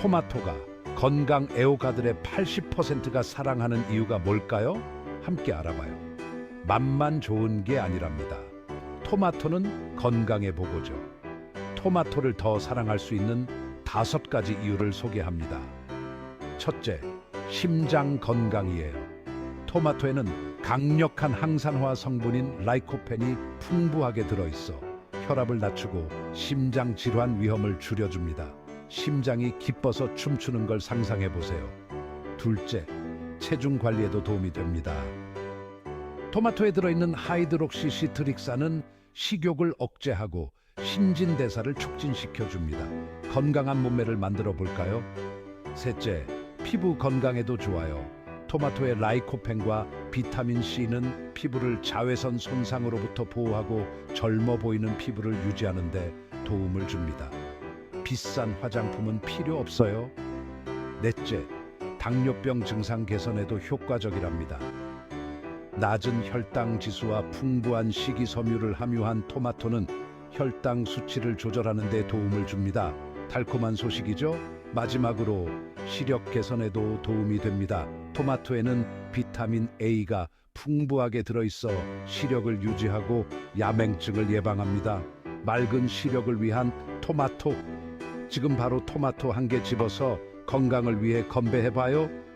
토마토가 건강 애호가들의 80%가 사랑하는 이유가 뭘까요? 함께 알아봐요. 맛만 좋은 게 아니랍니다. 토마토는 건강의 보고죠. 토마토를 더 사랑할 수 있는 다섯 가지 이유를 소개합니다. 첫째, 심장 건강이에요. 토마토에는 강력한 항산화 성분인 라이코펜이 풍부하게 들어있어 혈압을 낮추고 심장 질환 위험을 줄여줍니다. 심장이 기뻐서 춤추는 걸 상상해 보세요. 둘째, 체중 관리에도 도움이 됩니다. 토마토에 들어있는 하이드록시 시트릭산은 식욕을 억제하고 신진대사를 촉진시켜 줍니다. 건강한 몸매를 만들어 볼까요? 셋째, 피부 건강에도 좋아요. 토마토의 라이코펜과 비타민 C는 피부를 자외선 손상으로부터 보호하고 젊어 보이는 피부를 유지하는 데 도움을 줍니다. 비싼 화장품은 필요 없어요. 넷째, 당뇨병 증상 개선에도 효과적이랍니다. 낮은 혈당 지수와 풍부한 식이섬유를 함유한 토마토는 혈당 수치를 조절하는 데 도움을 줍니다. 달콤한 소식이죠? 마지막으로 시력 개선에도 도움이 됩니다. 토마토에는 비타민 A가 풍부하게 들어있어 시력을 유지하고 야맹증을 예방합니다. 맑은 시력을 위한 토마토. 지금 바로 토마토 한 개 집어서 건강을 위해 건배해봐요.